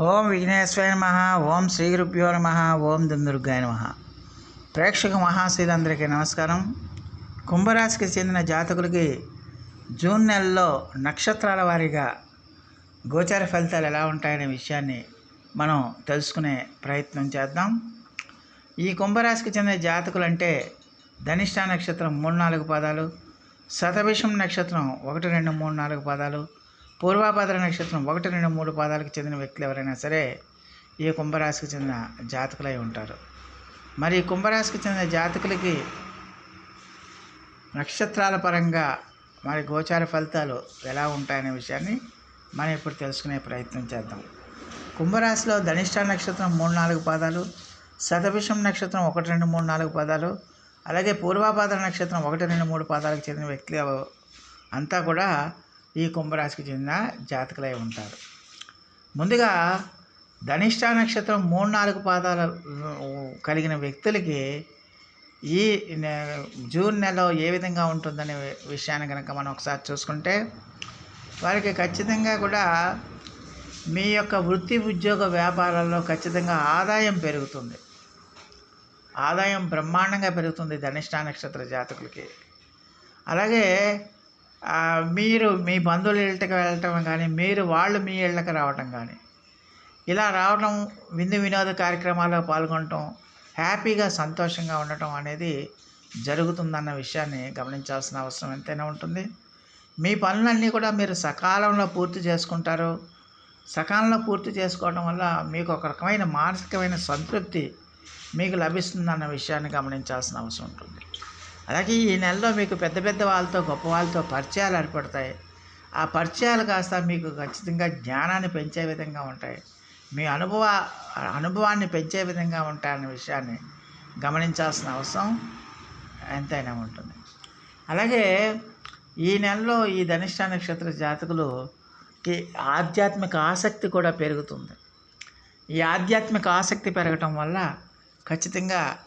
ఓం విఘ్నేశ్వరాయ నమ ఓం శ్రీ గురుభ్యో నమ ఓం దుందుర్గాయ నమ. ప్రేక్షక మహాశీలందరికీ నమస్కారం. కుంభరాశికి చెందిన జాతకులకి జూన్ నెలలో నక్షత్రాల వారీగా గోచార ఫలితాలు ఎలా ఉంటాయనే విషయాన్ని మనం తెలుసుకునే ప్రయత్నం చేద్దాం. ఈ కుంభరాశికి చెందిన జాతకులు అంటే ధనిష్ట నక్షత్రం మూడు నాలుగు పాదాలు శతభిషం నక్షత్రం ఒకటి రెండు మూడు నాలుగు పాదాలు పూర్వాభద్ర నక్షత్రం ఒకటి రెండు మూడు పాదాలకు చెందిన వ్యక్తులు ఎవరైనా సరే ఈ కుంభరాశికి చెందిన జాతకులై ఉంటారు. మరి కుంభరాశికి చెందిన జాతకులకి నక్షత్రాల పరంగా మరి గోచార ఫలితాలు ఎలా ఉంటాయనే విషయాన్ని మనం ఇప్పుడు తెలుసుకునే ప్రయత్నం చేద్దాం. కుంభరాశిలో ధనిష్ట నక్షత్రం మూడు నాలుగు పాదాలు శతభిషం నక్షత్రం ఒకటి రెండు మూడు నాలుగు పాదాలు అలాగే పూర్వాభాద్ర నక్షత్రం ఒకటి రెండు మూడు పాదాలకు చెందిన వ్యక్తులు అంతా కూడా ఈ కుంభరాశికి చెందిన జాతకులై ఉంటారు. ముందుగా ధనిష్ట నక్షత్రం మూడు నాలుగు పాదాలు కలిగిన వ్యక్తులకి ఈ నె- జూన్ నెల ఏ విధంగా ఉంటుందనే విషయాన్ని కనుక మనం ఒకసారి చూసుకుంటే వారికి ఖచ్చితంగా కూడా మీ యొక్క వృత్తి ఉద్యోగ వ్యాపారాల్లో ఖచ్చితంగా ఆదాయం పెరుగుతుంది. ఆదాయం బ్రహ్మాండంగా పెరుగుతుంది ధనిష్ట నక్షత్ర జాతకులకి. అలాగే మీరు మీ బంధువుల ఇళ్ళకి వెళ్ళటం కానీ మీరు వాళ్ళు మీ ఇళ్ళకి రావటం కానీ ఇలా రావడం విందు వినోద కార్యక్రమాల్లో పాల్గొనటం హ్యాపీగా సంతోషంగా ఉండటం అనేది జరుగుతుందన్న విషయాన్ని గమనించాల్సిన అవసరం ఎంతైనా ఉంటుంది. మీ పనులన్నీ కూడా మీరు సకాలంలో పూర్తి చేసుకుంటారు. సకాలంలో పూర్తి చేసుకోవడం వల్ల మీకు ఒక రకమైన మానసికమైన సంతృప్తి మీకు లభిస్తుందన్న విషయాన్ని గమనించాల్సిన అవసరం ఉంటుంది. అలాగే ఈ నెలలో మీకు పెద్ద పెద్ద వాళ్ళతో గొప్ప వాళ్ళతో పరిచయాలు ఏర్పడతాయి. ఆ పరిచయాలు కాస్త మీకు ఖచ్చితంగా జ్ఞానాన్ని పెంచే విధంగా ఉంటాయి. మీ అనుభవ అనుభవాన్ని పెంచే విధంగా ఉంటాయన్న విషయాన్ని గమనించాల్సిన అవసరం ఎంతైనా ఉంటుంది. అలాగే ఈ నెలలో ఈ ధనిష్ట నక్షత్ర జాతకులుకి ఆధ్యాత్మిక ఆసక్తి కూడా పెరుగుతుంది. ఈ ఆధ్యాత్మిక ఆసక్తి పెరగటం వల్ల ఖచ్చితంగా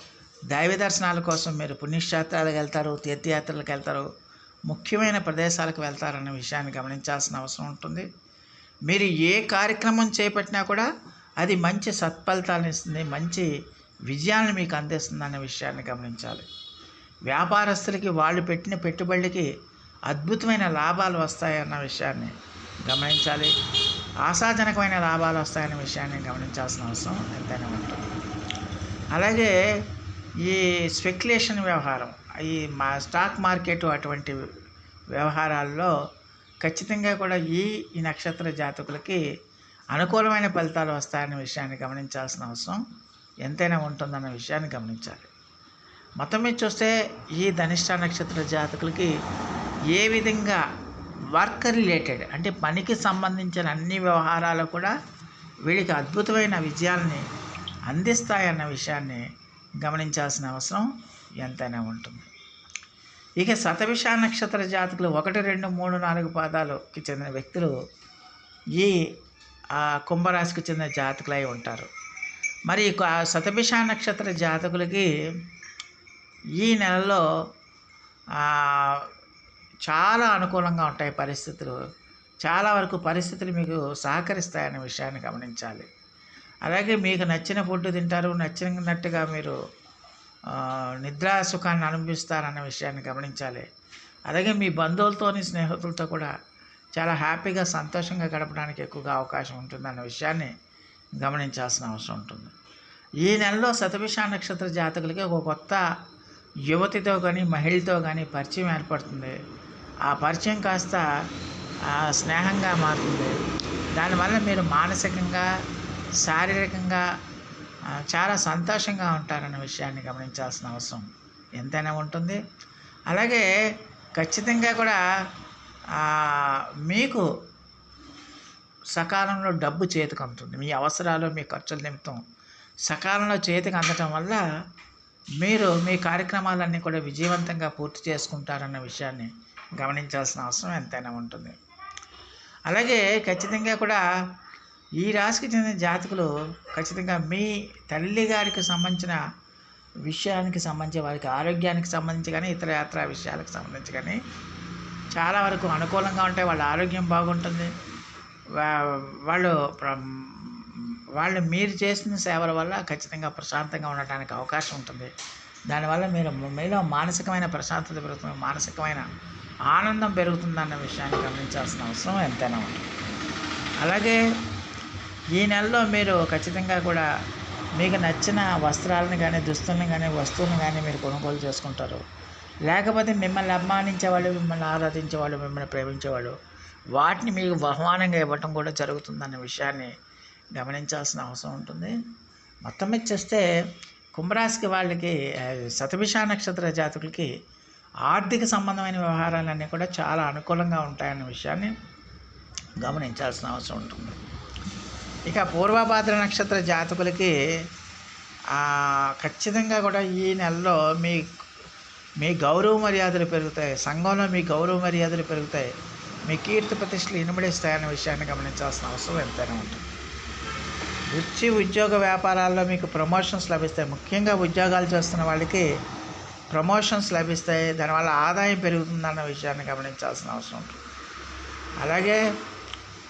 దైవ దర్శనాల కోసం మీరు పుణ్యక్షేత్రాలకు వెళ్తారు తీర్థయాత్రలకు వెళ్తారు ముఖ్యమైన ప్రదేశాలకు వెళ్తారన్న విషయాన్ని గమనించాల్సిన అవసరం ఉంటుంది. మీరు ఏ కార్యక్రమం చేపట్టినా కూడా అది మంచి సత్ఫలితాలను ఇస్తుంది మంచి విజయాలను మీకు అందిస్తుంది అన్న విషయాన్ని గమనించాలి. వ్యాపారస్తులకి వాళ్ళు పెట్టిన పెట్టుబడికి అద్భుతమైన లాభాలు వస్తాయన్న విషయాన్ని గమనించాలి. ఆశాజనకమైన లాభాలు వస్తాయన్న విషయాన్ని గమనించాల్సిన అవసరం ఎంతైనా ఉంటుంది. అలాగే ఈ స్పెక్యులేషన్ వ్యవహారం ఈ మా స్టాక్ మార్కెట్ అటువంటి వ్యవహారాల్లో ఖచ్చితంగా కూడా ఈ ఈ నక్షత్ర జాతకులకి అనుకూలమైన ఫలితాలు వస్తాయన్న విషయాన్ని గమనించాల్సిన అవసరం ఎంతైనా ఉంటుందన్న విషయాన్ని గమనించాలి. మొత్తం మీద చూస్తే ఈ ధనిష్ట నక్షత్ర జాతకులకి ఏ విధంగా వర్క్ రిలేటెడ్ అంటే పనికి సంబంధించిన అన్ని వ్యవహారాలు కూడా వీళ్ళకి అద్భుతమైన విజయాల్ని అందిస్తాయన్న విషయాన్ని గమనించాల్సిన అవసరం ఎంతైనా ఉంటుంది. ఇక శతవిష నక్షత్ర జాతకులు ఒకటి రెండు మూడు నాలుగు పాదాలకి చెందిన వ్యక్తులు ఈ కుంభరాశికి చెందిన జాతకులై ఉంటారు. మరి శతభిష నక్షత్ర జాతకులకి ఈ నెలలో చాలా అనుకూలంగా ఉంటాయి పరిస్థితులు. చాలా వరకు పరిస్థితులు మీకు సహకరిస్తాయనే విషయాన్ని గమనించాలి. అలాగే మీకు నచ్చిన ఫుడ్ తింటారు నచ్చినట్టుగా మీరు నిద్రా సుఖాన్ని అనుభవిస్తారన్న విషయాన్ని గమనించాలి. అలాగే మీ బంధువులతోని స్నేహితులతో కూడా చాలా హ్యాపీగా సంతోషంగా గడపడానికి ఎక్కువగా అవకాశం ఉంటుందన్న విషయాన్ని గమనించాల్సిన అవసరం ఉంటుంది. ఈ నెలలో శతభిష నక్షత్ర జాతకులకి ఒక కొత్త యువతితో కానీ మహిళతో కానీ పరిచయం ఏర్పడుతుంది. ఆ పరిచయం కాస్త స్నేహంగా మారుతుంది. దానివల్ల మీరు మానసికంగా శారీరకంగా చాలా సంతోషంగా ఉంటారన్న విషయాన్ని గమనించాల్సిన అవసరం ఎంతైనా ఉంటుంది. అలాగే ఖచ్చితంగా కూడా మీకు సకాలంలో డబ్బు చేతికి అందుతుంది. మీ అవసరాలు మీ ఖర్చుల నిమిత్తం సకాలంలో చేతికి అందటం వల్ల మీరు మీ కార్యక్రమాలన్నీ కూడా విజయవంతంగా పూర్తి చేసుకుంటారన్న విషయాన్ని గమనించాల్సిన అవసరం ఎంతైనా ఉంటుంది. అలాగే ఖచ్చితంగా కూడా ఈ రాశికి చెందిన జాతకులు ఖచ్చితంగా మీ తల్లి గారికి సంబంధించిన విషయానికి సంబంధించి వారికి ఆరోగ్యానికి సంబంధించి కానీ ఇతర యాత్రా విషయాలకు సంబంధించి కానీ చాలా వరకు అనుకూలంగా ఉంటాయి. వాళ్ళ ఆరోగ్యం బాగుంటుంది. వాళ్ళు వాళ్ళు మీరు చేసిన సేవల వల్ల ఖచ్చితంగా ప్రశాంతంగా ఉండటానికి అవకాశం ఉంటుంది. దానివల్ల మీరు మీలో మానసికమైన ప్రశాంతత పెరుగుతుంది. మానసికమైన ఆనందం పెరుగుతుందన్న విషయాన్ని గమనించాల్సిన అవసరం ఎంతైనా ఉంటుంది. అలాగే ఈ నెలలో మీరు ఖచ్చితంగా కూడా మీకు నచ్చిన వస్త్రాలను కానీ దుస్తులను కానీ వస్తువులను కానీ మీరు కొనుగోలు చేసుకుంటారు. లేకపోతే మిమ్మల్ని అభిమానించేవాళ్ళు మిమ్మల్ని ఆరాధించేవాళ్ళు మిమ్మల్ని ప్రేమించేవాళ్ళు వాటిని మీకు బహుమానంగా ఇవ్వటం కూడా జరుగుతుందన్న విషయాన్ని గమనించాల్సిన అవసరం ఉంటుంది. మొత్తం మీద చూస్తే కుంభరాశికి వాళ్ళకి ఆ, శతభిష నక్షత్ర జాతకులకి ఆర్థిక సంబంధమైన వ్యవహారాలన్నీ కూడా చాలా అనుకూలంగా ఉంటాయన్న విషయాన్ని గమనించాల్సిన అవసరం ఉంటుంది. ఇక పూర్వభాద్ర నక్షత్ర జాతకులకి ఖచ్చితంగా కూడా ఈ నెలలో మీ మీ గౌరవ మర్యాదలు పెరుగుతాయి. సంఘంలో మీ గౌరవ మర్యాదలు పెరుగుతాయి. మీ కీర్తి ప్రతిష్టలు ఇనుమడిస్తాయన్న విషయాన్ని గమనించాల్సిన అవసరం ఎంతైనా ఉంటుంది. వృత్తి ఉద్యోగ వ్యాపారాల్లో మీకు ప్రమోషన్స్ లభిస్తాయి. ముఖ్యంగా ఉద్యోగాలు చేస్తున్న వాళ్ళకి ప్రమోషన్స్ లభిస్తాయి. దానివల్ల ఆదాయం పెరుగుతుందన్న విషయాన్ని గమనించాల్సిన అవసరం ఉంటుంది. అలాగే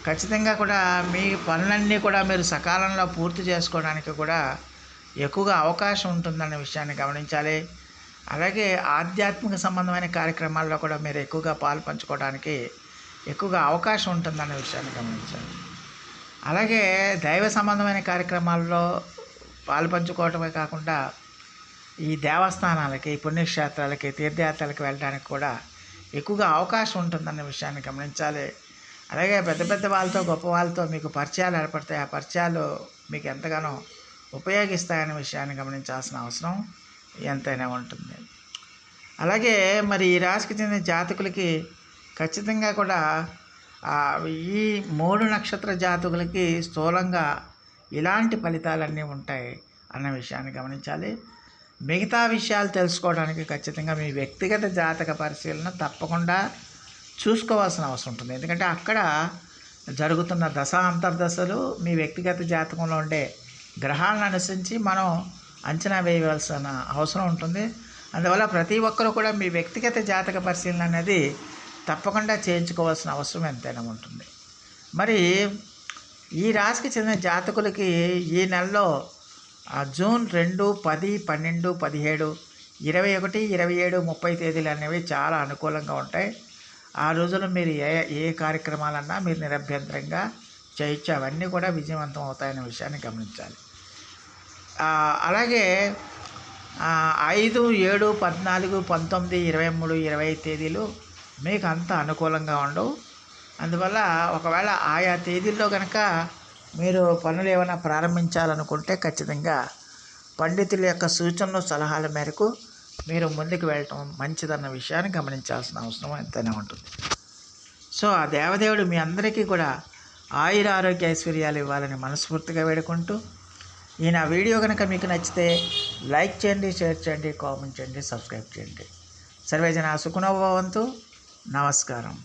ఖచ్చితంగా కూడా మీ పనులన్నీ కూడా మీరు సకాలంలో పూర్తి చేసుకోవడానికి కూడా ఎక్కువగా అవకాశం ఉంటుందన్న విషయాన్ని గమనించాలి. అలాగే ఆధ్యాత్మిక సంబంధమైన కార్యక్రమాల్లో కూడా మీరు ఎక్కువగా పాలు పంచుకోవడానికి ఎక్కువగా అవకాశం ఉంటుందనే విషయాన్ని గమనించాలి. అలాగే దైవ సంబంధమైన కార్యక్రమాల్లో పాలు పంచుకోవటమే కాకుండా ఈ దేవస్థానాలకి పుణ్యక్షేత్రాలకి తీర్థయాత్రలకు వెళ్ళడానికి కూడా ఎక్కువగా అవకాశం ఉంటుందన్న విషయాన్ని గమనించాలి. అలాగే పెద్ద పెద్ద వాళ్ళతో గొప్ప వాళ్ళతో మీకు పరిచయాలు ఏర్పడతాయి. ఆ పరిచయాలు మీకు ఎంతగానో ఉపయోగిస్తాయనే విషయాన్ని గమనించాల్సిన అవసరం ఎంతైనా ఉంటుంది. అలాగే మరి ఈ రాశికి చెందిన జాతకులకి ఖచ్చితంగా కూడా ఈ మూడు నక్షత్ర జాతకులకి స్థూలంగా ఇలాంటి ఫలితాలన్నీ ఉంటాయి అన్న విషయాన్ని గమనించాలి. మిగతా విషయాలు తెలుసుకోవడానికి ఖచ్చితంగా మీ వ్యక్తిగత జాతక పరిశీలన తప్పకుండా చూసుకోవాల్సిన అవసరం ఉంటుంది. ఎందుకంటే అక్కడ జరుగుతున్న దశ అంతర్దశలు మీ వ్యక్తిగత జాతకంలో ఉండే గ్రహాలను అనుసరించి మనం అంచనా వేయవలసిన అవసరం ఉంటుంది. అందువల్ల ప్రతి ఒక్కరూ కూడా మీ వ్యక్తిగత జాతక పరిశీలన అనేది తప్పకుండా చేయించుకోవాల్సిన అవసరం ఎంతైనా ఉంటుంది. మరి ఈ రాశికి చెందిన జాతకులకి ఈ నెలలో ఆ, జూన్ రెండు పది పన్నెండు పదిహేడు ఇరవై ఒకటి ఇరవై ఏడు ముప్పై తేదీలు అనేవి చాలా అనుకూలంగా ఉంటాయి. ఆ రోజున మీరు ఏ ఏ కార్యక్రమాలన్నా మీరు నిరభ్యంతరంగా చేయొచ్చు. అవన్నీ కూడా విజయవంతం అవుతాయనే విషయాన్ని గమనించాలి. అలాగే ఐదు ఏడు పద్నాలుగు పంతొమ్మిది ఇరవై మూడు ఇరవై తేదీలు మీకు అంత అనుకూలంగా ఉండవు. అందువల్ల ఒకవేళ ఆయా తేదీల్లో కనుక మీరు పనులు ఏమైనా ప్రారంభించాలనుకుంటే ఖచ్చితంగా పండితుల యొక్క సూచనలు సలహాల మేరకు మీరు ముందుకు వెళ్ళటం మంచిదన్న విషయాన్ని గమనించాల్సిన అవసరం ఎంతైనా ఉంటుంది. సో ఆ దేవదేవుడు మీ అందరికీ కూడా ఆయుర ఆరోగ్య ఐశ్వర్యాలు ఇవ్వాలని మనస్ఫూర్తిగా వేడుకుంటూ ఈ నా వీడియో కనుక మీకు నచ్చితే లైక్ చేయండి షేర్ చేయండి కామెంట్ చేయండి సబ్స్క్రైబ్ చేయండి. సర్వేజన సుఖనోభవంతు నమస్కారం.